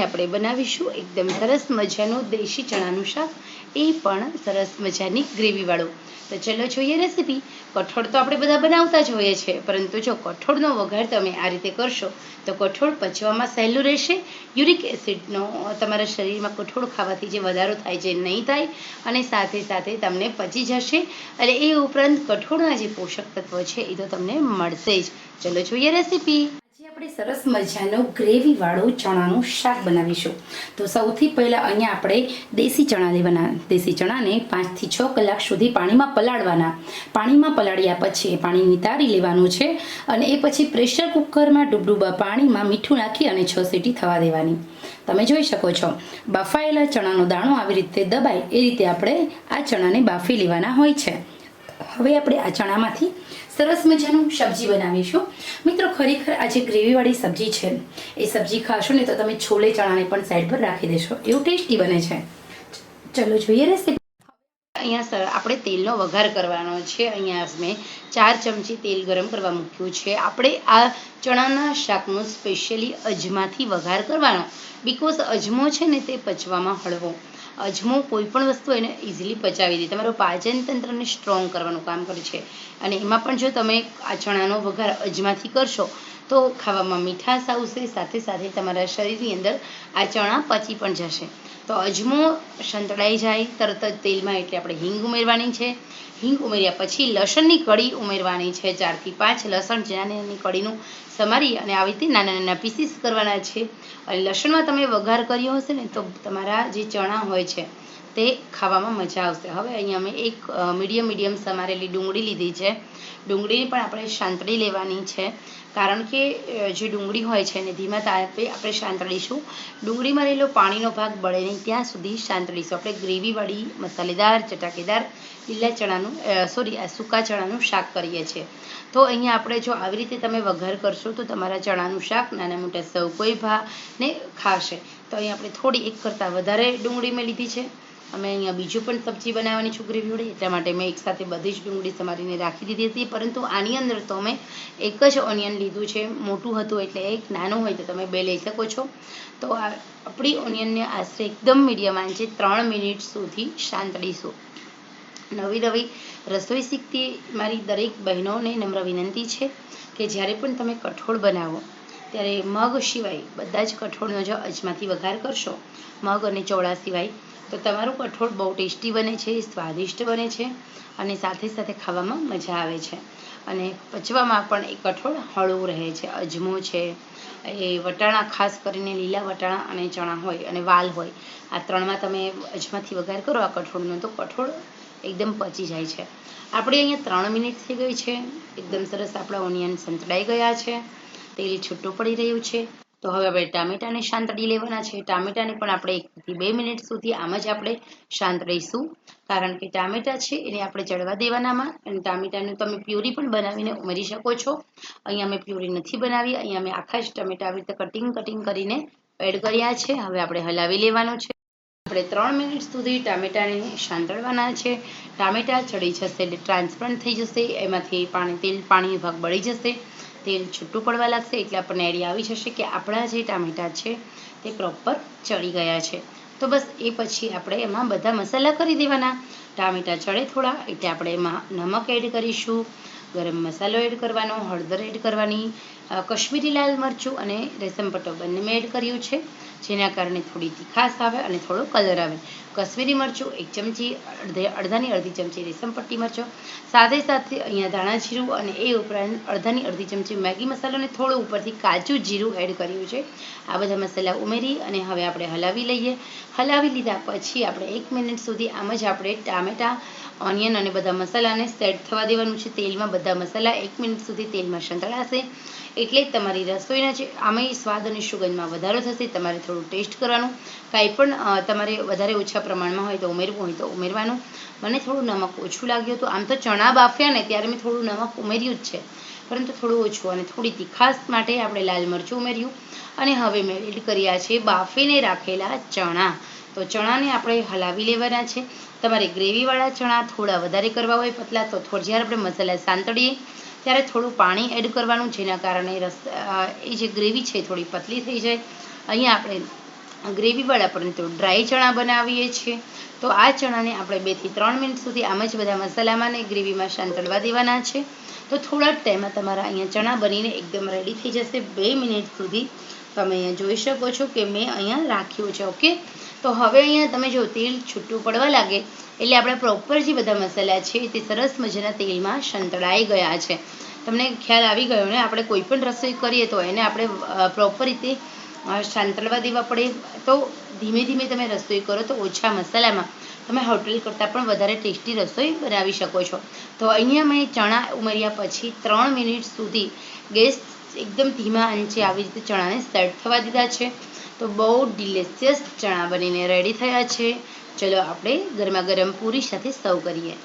આપણે બનાવીશું એકદમ સરસ મજાનું દેશી ચણાનું શાક. એ પણ સરસ મજાની ગ્રેવીવાળું. તો ચલો જોઈએ રેસીપી. કઠોળ તો આપણે બધા બનાવતા જ હોઈએ છીએ, પરંતુ જો કઠોળનો વઘાર તમે આ રીતે કરશો, તો કઠોળ પચવામાં સહેલું રહેશે. યુરિક એસિડનો તમારા શરીરમાં કઠોળ ખાવાથી જે વધારો થાય છે નહીં થાય, અને સાથે સાથે તમને પચી જશે. અને એ ઉપરાંત કઠોળના જે પોષક તત્વો છે એ તો તમને મળશે જ. ચલો જોઈએ રેસીપી. આપણે સરસ મજાનો ગ્રેવીવાળું ચણાનું શાક બનાવીશું. તો સૌથી પહેલાં અહીંયા આપણે દેશી ચણા લેવાના, દેશી ચણાને પાંચથી છ કલાક સુધી પાણીમાં પલાળવાના. પાણીમાં પલાળ્યા પછી પાણી નિતારી લેવાનું છે અને એ પછી પ્રેશર કુકરમાં ડૂબડૂબા પાણીમાં મીઠું નાખી અને છ સીટી થવા દેવાની. તમે જોઈ શકો છો, બફાયેલા ચણાનો દાણો આવી રીતે દબાય, એ રીતે આપણે આ ચણાને બાફી લેવાના હોય છે. હવે આપણે આ ચણામાંથી સરસ મજાનું સબ્જી બનાવીશું. મિત્રો, ખરેખર આ જે ગ્રેવીવાળી સબ્જી છે, એ સબ્જી ખાશો ને તો તમે છોલે, ચણાને પણ સાઈડ પર રાખી દેશો. એવું ટેસ્ટી બને છે. ચલો, જોઈએ રેસીપી અહીંયા સર, આપણે તેલનો વઘાર કરવાનો છે. અહીંયા મેં ચાર ચમચી તેલ ગરમ કરવા મૂક્યું છે. આપણે આ ચણાના શાકનો સ્પેશિયલી અજમાથી વઘાર કરવાનો. બિકોઝ અજમો છે ને તે પચવામાં હળવો. અજમો કોઈ પણ વસ્તુ એને ઇઝીલી પચાવી દે. તમારું પાચન તંત્રને સ્ટ્રોંગ કરવાનું કામ કરે છે. અને એમાં પણ જો તમે આ ચણાનો વઘાર અજમાથી કરશો તો ખાવામાં મીઠાશ આવશે, સાથે સાથે તમારા શરીરની અંદર આ ચણા પચી પણ જશે. તો અજમો સંતળાઈ જાય, તરત જ તેલમાં એટલે આપણે હિંગ ઉમેરવાની છે. હિંગ ઉમેર્યા પછી લસણની કળી ઉમેરવાની છે, ચારથી પાંચ લસણ નાની કડીનું સમારી અને આવી રીતે નાના નાના પીસીસ કરવાના છે. અને લસણમાં તમે વઘાર કર્યો હશે ને, તો તમારા જે ચણા હોય છે તે ખાવામાં મજા આવશે. હવે અહીંયા અમે એક મીડિયમ મીડિયમ સમારેલી ડુંગળી લીધી છે. ડુંગળીની પણ આપણે શાંતળી લેવાની છે. કારણ કે જે ડુંગળી હોય છે એને ધીમા તાપે આપણે શાંતળીશું. ડુંગળીમાં રહેલો પાણીનો ભાગ બળે નહીં, ત્યાં સુધી શાંતળીશું. આપણે ગ્રેવીવાળી મસાલેદાર, ચટાકેદાર લીલા ચણાનું સોરી આ સૂકા ચણાનું શાક કરીએ છીએ. તો અહીંયા આપણે જો આવી રીતે તમે વઘાર કરશો તો તમારા ચણાનું શાક, નાના મોટા સૌ કોઈ ભાને ખાશે. તો અહીંયા આપણે થોડી એક કરતાં વધારે ડુંગળી મેં લીધી છે. અમે અહીંયા બીજું પણ સબ્જી બનાવવાની છોકરી ગ્રેવીવાળી એટલા માટે મેં એક સાથે બધી જ ડુંગળી સમારીને રાખી દીધી હતી. પરંતુ આની અંદર તો મેં એક જ ઓનિયન લીધું છે, મોટું હતું એટલે એક નાનું હોય તો તમે બે લઈ શકો છો. તો આપણી ઓનિયનને આશરે એકદમ મીડિયમ આંચે ત્રણ મિનિટ સુધી શાંતળીશું નવી નવી રસોઈ શીખતી મારી દરેક બહેનોને નમ્ર વિનંતી છે કે જ્યારે પણ તમે કઠોળ બનાવો ત્યારે મગ સિવાય બધા જ કઠોળનો જો અજમાથી વઘાર કરશો. મગ અને ચોળા સિવાય તો તમારું કઠોળ બહુ ટેસ્ટી બને છે, સ્વાદિષ્ટ બને છે અને સાથે સાથે ખાવામાં મજા આવે છે. અને પચવામાં પણ એ કઠોળ હળવું રહે છે, અજમો છે. એ વટાણા ખાસ કરીને લીલા વટાણા અને ચણા હોય અને વાલ હોય, આ ત્રણમાં તમે અજમાથી વઘાર કરો, આ કઠોળનો તો કઠોળ એકદમ પચી જાય છે. આપણે અહીંયા ત્રણ મિનિટ થઈ ગઈ છે. એકદમ સરસ આપણા ઓનિયન સંતળાઈ ગયા છે. તેલ છૂટું પડી રહ્યું છે. તો હવે આપણે ટામેટાને શાંતળી લેવાના છે. ટામેટાને પણ આપણે એકથી બે મિનિટ સુધી આમ જ આપણે શાંત રહીશું. કારણ કે ટામેટા છે એને આપણે ચડવા દેવાનામાં. અને ટામેટાનું તમે પ્યુરી પણ બનાવીને ઉમેરી શકો છો. અહીંયા મેં પ્યુરી નથી બનાવી. અહીંયા મેં આખા જ ટામેટા આવી રીતે કટિંગ કટિંગ કરીને એડ કર્યા છે. હવે આપણે હલાવી લેવાનું છે. આપણે ત્રણ મિનિટ સુધી ટામેટાને શાંતળવાના છે. ટામેટા ચડી જશે એટલે ટ્રાન્સપરન્ટ થઈ જશે. એમાંથી પાણી તેલ પાણી ભાગ બળી જશે. તેલ છૂટું પડવા લાગશે એટલે આપણને આઈડિયા આવી જશે કે આપણા જે ટામેટા છે તે પ્રોપર ચડી ગયા છે. તો બસ એ પછી આપણે એમાં બધા મસાલા કરી દેવાના. ટામેટા ચડે થોડા એટલે આપણે એમાં નમક એડ કરીશું, ગરમ મસાલો એડ કરવાનો, હળદર એડ કરવાની કશ્મીરી લાલ મરચું અને રેશમ પટ્ટો બંને મેં એડ કર્યું છે. જેના કારણે થોડી તીખાશ આવે અને થોડો કલર આવે. કશ્મીરી મરચું, એક ચમચી, અડધે, અડધાની અડધી ચમચી રેશમ પટ્ટી મરચો, સાથે સાથે અહીંયા ધાણા જીરું અને એ ઉપરાંત અડધાની અડધી ચમચી મેગી મસાલો અને થોડું ઉપરથી કાચું જીરું એડ કર્યું છે. આ બધા મસાલા ઉમેરી અને હવે આપણે હલાવી લઈએ. હલાવી લીધા પછી આપણે એક મિનિટ સુધી આમ જ આપણે ટામેટા, ઓનિયન અને બધા મસાલાને સેટ થવા દેવાનું છે. તેલમાં બધા મસાલા એક મિનિટ સુધી તેલમાં સંતળાશે. એટલે તમારી રસોઈના જે આમાંય સ્વાદ અને સુગંધમાં વધારો થશે. તમારે થોડું ટેસ્ટ કરવાનું. કાંઈ પણ તમારે વધારે ઓછા પ્રમાણમાં હોય તો ઉમેરવું હોય તો ઉમેરવાનું. મને થોડું નમક ઓછું લાગ્યું હતું. આમ તો ચણા બાફ્યા ને ત્યારે મેં થોડું નમક ઉમેર્યું જ છે. પરંતુ થોડું ઓછું અને થોડી તીખાસ માટે આપણે લાલ મરચું ઉમેર્યું. અને હવે મેં એડ કર્યા છે બાફીને રાખેલા ચણા. તો ચણાને આપણે હલાવી લેવાના છે. તમારે ગ્રેવીવાળા ચણા થોડા વધારે કરવા હોય, પતલા, તો થોડી જ્યારે આપણે મસાલા સાંતળીએ, ત્યારે થોડું પાણી એડ કરવાનું, જેના કારણે રસ એ જે ગ્રેવી છે થોડી પતલી થઈ જાય. અહીંયા આપણે ગ્રેવીવાળા પરંતુ ડ્રાય ચણા બનાવીએ છીએ. તો આ ચણાને આપણે બેથી ત્રણ મિનિટ સુધી આમ જ બધા મસાલામાં ને ગ્રેવીમાં શાંતળવા દેવાના છે. તો થોડા ટાઈમમાં તમારા અહીંયા ચણા બનીને એકદમ રેડી થઈ જશે. બે મિનિટ સુધી તમે અહીંયા જોઈ શકો છો કે મેં અહીંયા રાખ્યું છે, ઓકે? તો હવે અહીંયા તમે જો તેલ છૂટું પડવા લાગે, એટલે આપણે પ્રોપર જે બધા મસાલા છે તે સરસ મજાના તેલમાં સંતળાઈ ગયા છે. તમને ખ્યાલ આવી ગયો ને? આપણે કોઈ પણ રસોઈ કરીએ તો એને આપણે પ્રોપર રીતે શાંતળવા દેવા પડે, તો ધીમે ધીમે તમે રસોઈ કરો તો ઓછા મસાલામાં. તમે હોટેલ કરતાં પણ વધારે ટેસ્ટી રસોઈ બનાવી શકો છો. તો અહીંયા મેં ચણા ઉમેર્યા પછી ત્રણ મિનિટ સુધી ગેસ એકદમ ધીમા આંચે આવી રીતે ચણાને સેટ થવા દીધા છે. તો બહુ ડિલિશિયસ ચણા બનીને રેડી થયા છે. ચલો આપણે ગરમા ગરમ પૂરી સાથે સર્વ કરીએ.